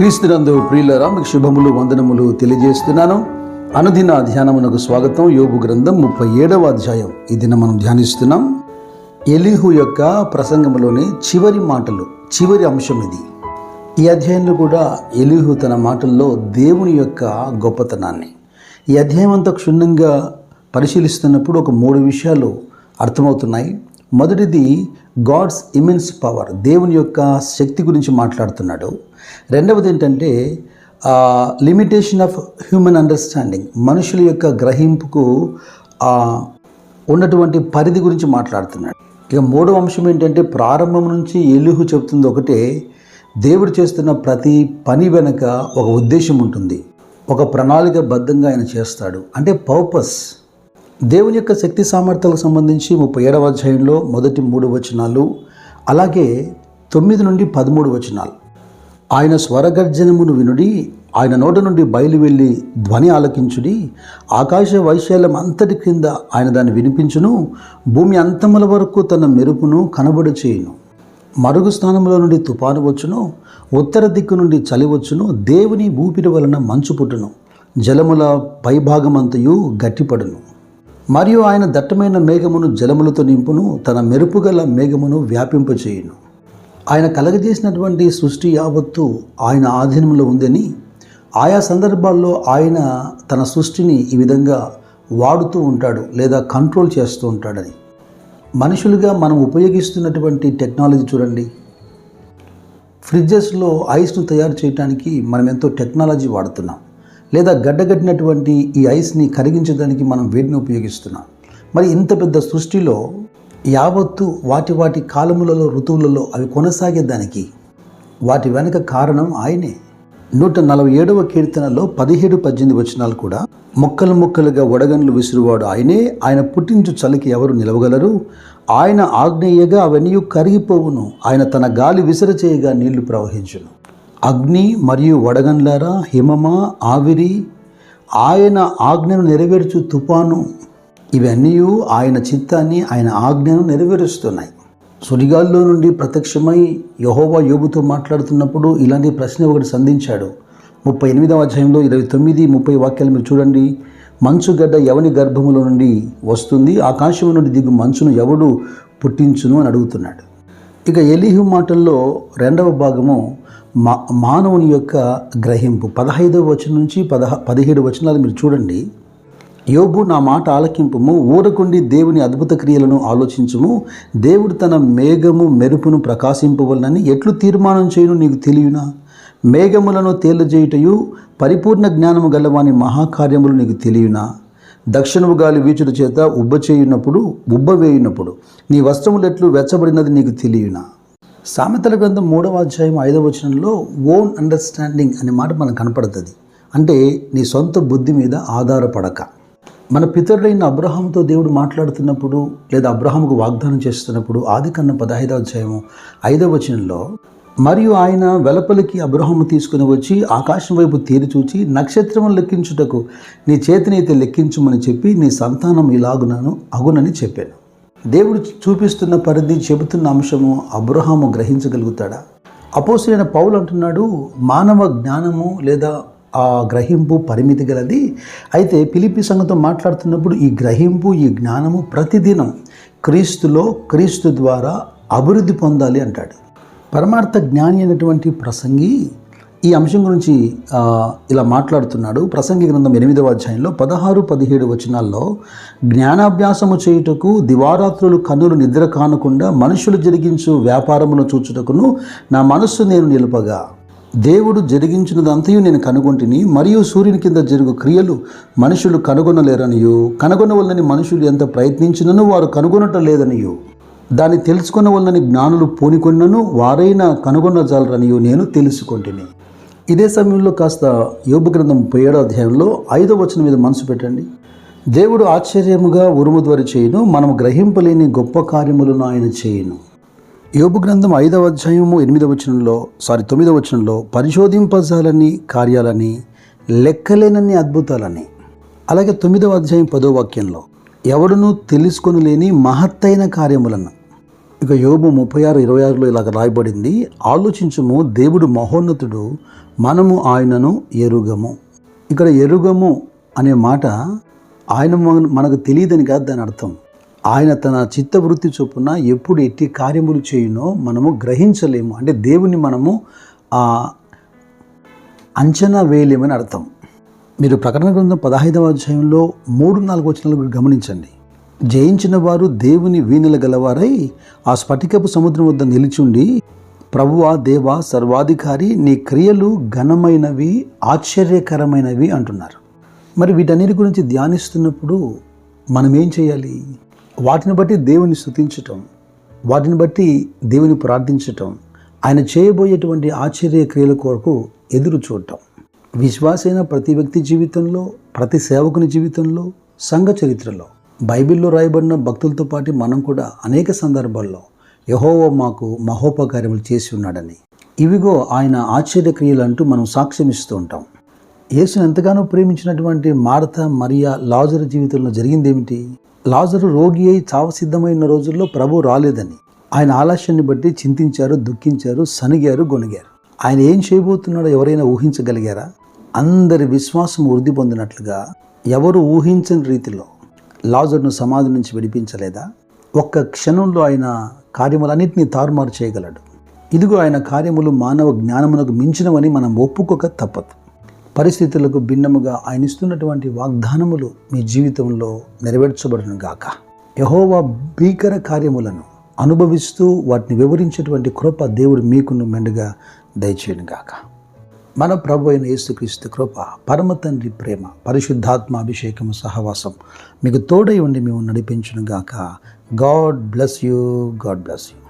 క్రీస్తునందు ప్రియులరా మీకు శుభములు వందనములు తెలియజేస్తున్నాను. అనుదిన ధ్యానమునకు స్వాగతం యోగు గ్రంథం ముప్పై ఏడవ అధ్యాయం. ఇదిన మనం ధ్యానిస్తున్నాం. ఎలీహు యొక్క ప్రసంగంలోని చివరి మాటలు చివరి అంశం ఇది. ఈ అధ్యాయంలో కూడా ఎలీహు తన మాటల్లో దేవుని యొక్క గొప్పతనాన్ని ఈ అధ్యాయం అంతా క్షుణ్ణంగా పరిశీలిస్తున్నప్పుడు ఒక మూడు విషయాలు అర్థమవుతున్నాయి. మొదటిది గాడ్స్ ఇమెన్స్ పవర్ దేవుని యొక్క శక్తి గురించి మాట్లాడుతున్నాడు. రెండవది ఏంటంటే లిమిటేషన్ ఆఫ్ హ్యూమన్ అండర్స్టాండింగ్ మనుషుల యొక్క గ్రహింపుకు ఉన్నటువంటి పరిధి గురించి మాట్లాడుతున్నాడు. ఇక మూడవ అంశం ఏంటంటే ప్రారంభం నుంచి ఎలుహు చెబుతుంది ఒకటే దేవుడు చేస్తున్న ప్రతి పని వెనుక ఒక ఉద్దేశం ఉంటుంది. ఒక ప్రణాళిక బద్ధంగా ఆయన చేస్తాడు. అంటే పర్పస్. దేవుని యొక్క శక్తి సామర్థ్యాలకు సంబంధించి ముప్పై ఏడవ అధ్యాయంలో మొదటి మూడు వచనాలు అలాగే తొమ్మిది నుండి పదమూడు వచనాలు. ఆయన స్వరగర్జనమును వినుడి ఆయన నోట నుండి బయలు వెళ్ళి ధ్వని ఆలకించుడి ఆకాశ వైశాల్యం అంతటి క్రింద ఆయన దాన్ని వినిపించును భూమి అంతముల వరకు తన మెరుపును కనబడి చేయును మరుగు స్థానంలో నుండి తుపాను వచ్చును ఉత్తర దిక్కు నుండి చలి వచ్చును దేవుని ఊపిరి వలన మంచు పుట్టును జలముల పైభాగమంతయు గట్టిపడును. మరియు ఆయన దట్టమైన మేఘమును జలములతో నింపును తన మెరుపుగల మేఘమును వ్యాపింపచేయును. ఆయన కలగజేసినటువంటి సృష్టి యావత్తు ఆయన ఆధీనంలో ఉందని ఆయా సందర్భాల్లో ఆయన తన సృష్టిని ఈ విధంగా వాడుతూ ఉంటాడు లేదా కంట్రోల్ చేస్తూ ఉంటాడని. మనుషులుగా మనం ఉపయోగిస్తున్నటువంటి టెక్నాలజీ చూడండి. ఫ్రిడ్జెస్లో ఐస్ను తయారు చేయడానికి మనం ఎంతో టెక్నాలజీ వాడుతున్నాం. లేదా గడ్డగట్టినటువంటి ఈ ఐస్ని కరిగించడానికి మనం వేడిని ఉపయోగిస్తున్నాం. మరి ఇంత పెద్ద సృష్టిలో యావత్తు వాటి వాటి కాలములలో ఋతువులలో అవి కొనసాగేదానికి వాటి వెనుక కారణం ఆయనే. నూట నలభై ఏడవ కీర్తనలో పదిహేడు పద్దెనిమిది వచనాలు కూడా మొక్కలు మొక్కలుగా వడగన్లు విసురువాడు ఆయనే. ఆయన పుట్టించు చలికి ఎవరు నిలవగలరు? ఆయన ఆగ్నేయగా అవన్నీ కరిగిపోవును. ఆయన తన గాలి విసిర చేయగా నీళ్ళు ప్రవహించును. అగ్ని మరియు వడగన్లారా హిమమా ఆవిరి ఆయన ఆజ్ఞను నెరవేర్చు తుపాను. ఇవన్నీ ఆయన చిత్తాన్ని ఆయన ఆజ్ఞను నెరవేరుస్తున్నాయి. సుడిగాల్లో నుండి ప్రత్యక్షమై యహోవా యోబుతో మాట్లాడుతున్నప్పుడు ఇలాంటి ప్రశ్న ఒకటి సంధించాడు. ముప్పై ఎనిమిదవ అధ్యాయంలో ఇరవై తొమ్మిది ముప్పై వాక్యాలు మీరు చూడండి. మంచుగడ్డ ఎవని గర్భములో నుండి వస్తుంది? ఆకాశం నుండి దిగు మంచును ఎవడు పుట్టించును అని అడుగుతున్నాడు. ఇక ఎలీహు మాటల్లో రెండవ భాగము మా మానవుని యొక్క గ్రహింపు. పదహైదవ వచనం నుంచి పదహ పదిహేడు వచనాలు మీరు చూడండి. యోబు నా మాట ఆలకింపుము ఊరకుండి దేవుని అద్భుత క్రియలను ఆలోచించుము. దేవుడు తన మేఘము మెరుపును ప్రకాశింపవలనని ఎట్లు తీర్మానం చేయను నీకు తెలియనా? మేఘములను తేలజేయుటయు పరిపూర్ణ జ్ఞానము గలవాని మహాకార్యములు నీకు తెలియనా? దక్షిణము గాలి వీచుడు చేత ఉబ్బ చేయునప్పుడు ఉబ్బ వేయునప్పుడు నీ వస్త్రములు ఎట్లు వెచ్చబడినది నీకు తెలియనా? సామెతల గ్రంథం మూడవ అధ్యాయం ఐదవ వచనంలో ఓన్ అండర్స్టాండింగ్ అనే మాట మనకు కనపడుతుంది. అంటే నీ సొంత బుద్ధి మీద ఆధారపడక. మన పితరులైన అబ్రహాంతో దేవుడు మాట్లాడుతున్నప్పుడు లేదా అబ్రహాంకు వాగ్దానం చేస్తున్నప్పుడు ఆది కన్న పదహైదవ అధ్యాయము ఐదవ వచనంలో మరియు ఆయన వెలపలికి అబ్రహాము తీసుకుని వచ్చి ఆకాశం వైపు తీరి చూచి నక్షత్రములు లెక్కించుటకు నీ చేతినైతే లెక్కించుమని చెప్పి నీ సంతానం ఇలాగునను అగునని చెప్పాను. దేవుడు చూపిస్తున్న పరిధి చెబుతున్న అంశము అబ్రహాము గ్రహించగలుగుతాడా? అపోసరైన పౌలు అంటున్నాడు మానవ జ్ఞానము లేదా ఆ గ్రహింపు పరిమితి గలది? అయితే పిలిపి సంఘంతో మాట్లాడుతున్నప్పుడు ఈ గ్రహింపు ఈ జ్ఞానము ప్రతిదినం క్రీస్తులో క్రీస్తు ద్వారా అభివృద్ధి పొందాలి అంటాడు. పరమార్థ జ్ఞాని అయినటువంటి ప్రసంగి ఈ అంశం గురించి ఇలా మాట్లాడుతున్నాడు. ప్రసంగి గ్రంథం ఎనిమిదవ అధ్యాయంలో పదహారు పదిహేడు వచనాల్లో జ్ఞానాభ్యాసము చేయుటకు దివారాత్రులు కన్నులు నిద్ర కానకుండా మనుషులు జరిగించు వ్యాపారమును చూచుటకును నా మనస్సు నేను నిలుపగా. దేవుడు జరిగించినదంతయు నేను కనుగొంటిని మరియు సూర్యుని కింద జరుగు క్రియలు మనుషులు కనుగొనలేరనియు. కనుగొనవల్లని మనుషులు ఎంత ప్రయత్నించినను వారు కనుగొనటం లేదనియు దాన్ని తెలుసుకొనవల్లని జ్ఞానులు పూనికొన్నను వారైనా కనుగొనజాలరనియు నేను తెలుసుకొంటిని. ఇదే సమయంలో కాస్త యోబు గ్రంథం ముప్పై ఏడో అధ్యాయంలో ఐదో వచనం మీద మనసు పెట్టండి. దేవుడు ఆశ్చర్యముగా ఉరుముద్వరి చేయను మనం గ్రహింపలేని గొప్ప కార్యములను ఆయన చేయును. యోబు గ్రంథం ఐదవ అధ్యాయము ఎనిమిదవ వచనంలో సారీ తొమ్మిదవ వచనంలో పరిశోధింపజాలని కార్యాలని లెక్కలేనన్ని అద్భుతాలని. అలాగే తొమ్మిదవ అధ్యాయం పదో వాక్యంలో ఎవడునూ తెలుసుకొనలేని మహత్తైన కార్యములను. ఇక యోబు ముప్పై ఆరు ఇరవై ఆరులో ఇలాగ రాయబడింది ఆలోచించము దేవుడు మహోన్నతుడు మనము ఆయనను ఎరుగము. ఇక్కడ ఎరుగము అనే మాట ఆయన మనకు తెలియదని కాదు దాని అర్థం. ఆయన తన చిత్తవృత్తి చొప్పున ఎప్పుడు ఎట్టి కార్యములు చేయునో మనము గ్రహించలేము. అంటే దేవుని మనము అంచనా వేయలేమని అర్థం. మీరు ప్రకటన గ్రంథం పదహైదవ అధ్యాయంలో మూడు నాలుగు వచనాలు గమనించండి. జయించిన వారు దేవుని వీణుల గలవారై ఆ స్ఫటికపు సముద్రం వద్ద నిలిచుండి ప్రభువా దేవా సర్వాధికారి నీ క్రియలు ఘనమైనవి ఆశ్చర్యకరమైనవి అంటున్నారు. మరి వీటన్నిటి గురించి ధ్యానిస్తున్నప్పుడు మనం ఏం చేయాలి? వాటిని బట్టి దేవుని స్థుతించటం వాటిని బట్టి దేవుని ప్రార్థించటం ఆయన చేయబోయేటువంటి ఆశ్చర్య క్రియల కొరకు ఎదురు చూడటం. విశ్వాసైన ప్రతి వ్యక్తి జీవితంలో ప్రతి సేవకుని జీవితంలో సంఘ చరిత్రలో బైబిల్లో రాయబడిన భక్తులతో పాటు మనం కూడా అనేక సందర్భాల్లో యహోవో మాకు మహోపకార్యములు చేసి ఉన్నాడని. ఇవిగో ఆయన ఆశ్చర్యక్రియలు అంటూ మనం సాక్ష్యం ఇస్తూ ఉంటాం. యేసును ఎంతగానో ప్రేమించినటువంటి మార్త మరియా లాజరు జీవితంలో జరిగిందేమిటి? లాజరు రోగి అయి చావసిద్ధమైన రోజుల్లో ప్రభు రాలేదని. ఆయన ఆలస్యాన్ని బట్టి చింతించారు దుఃఖించారు సనిగారు గొనిగారు ఆయన ఏం చేయబోతున్నాడో ఎవరైనా ఊహించగలిగారా? అందరి విశ్వాసం వృద్ధి పొందినట్లుగా ఎవరు ఊహించని రీతిలో లాజర్ను సమాధి నుంచి విడిపించలేదా? ఒక్క క్షణంలో ఆయన కార్యములన్నింటినీ తారుమారు చేయగలడు. ఇదిగో ఆయన కార్యములు మానవ జ్ఞానమునకు మించినవని మనం ఒప్పుకోక తప్పదు. పరిస్థితులకు భిన్నముగా ఆయన ఇస్తున్నటువంటి వాగ్దానములు మీ జీవితంలో నెరవేర్చబడును గాక. యహోవా భీకర కార్యములను అనుభవిస్తూ వాటిని వివరించేటువంటి కృప దేవుడు మీకును మెండుగా దయచేయను గాక. మన ప్రభు అయిన యేసుక్రీస్తు కృప పరమ తండ్రి ప్రేమ పరిశుద్ధాత్మ అభిషేకము సహవాసం మీకు తోడై ఉండి మేము నడిపించును గాక. God bless you God bless you.